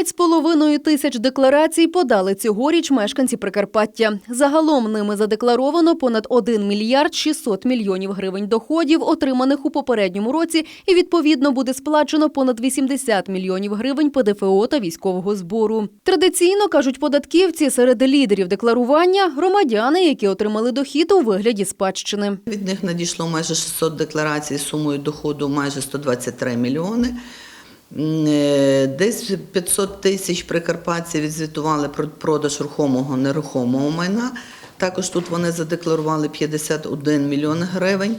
5,5 тисяч декларацій подали цьогоріч мешканці Прикарпаття. Загалом ними задекларовано понад 1 мільярд 600 мільйонів гривень доходів, отриманих у попередньому році, і відповідно буде сплачено понад 80 мільйонів гривень ПДФО та військового збору. Традиційно кажуть податківці серед лідерів декларування громадяни, які отримали дохід у вигляді спадщини. Від них надійшло майже 600 декларацій сумою доходу майже 123 мільйони. Е, Десь 500 тисяч прикарпатців відзвітували про продаж рухомого нерухомого майна. Також тут вони задекларували 51 мільйон гривень.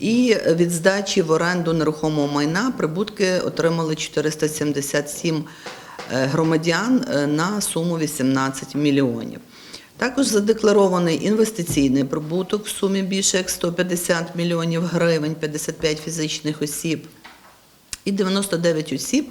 І від здачі в оренду нерухомого майна прибутки отримали 477 е, громадян е, на суму 18 мільйонів. Також задекларований інвестиційний прибуток в сумі більше як 150 мільйонів гривень, 55 фізичних осіб і 99 осіб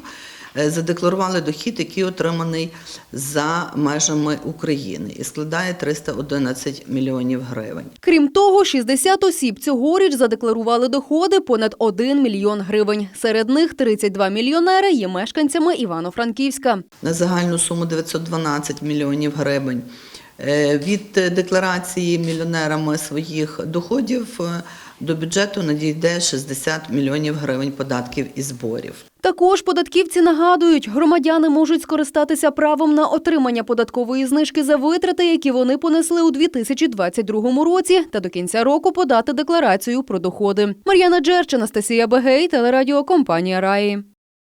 е, задекларували дохід, який отриманий за межами України і складає 311 мільйонів гривень. Крім того, 60 осіб цьогоріч задекларували доходи понад 1 мільйон гривень. Серед них 32 мільйонери є мешканцями Івано-Франківська. на загальну суму 912 мільйонів гривень. Е, Від е, декларації мільйонерами своїх доходів до бюджету надійде 60 мільйонів гривень податків і зборів. Також податківці нагадують, громадяни можуть скористатися правом на отримання податкової знижки за витрати, які вони понесли у 2022 році, та до кінця року подати декларацію про доходи. Мар'яна Джерч, Анастасія Бегей, телерадіокомпанія Раї.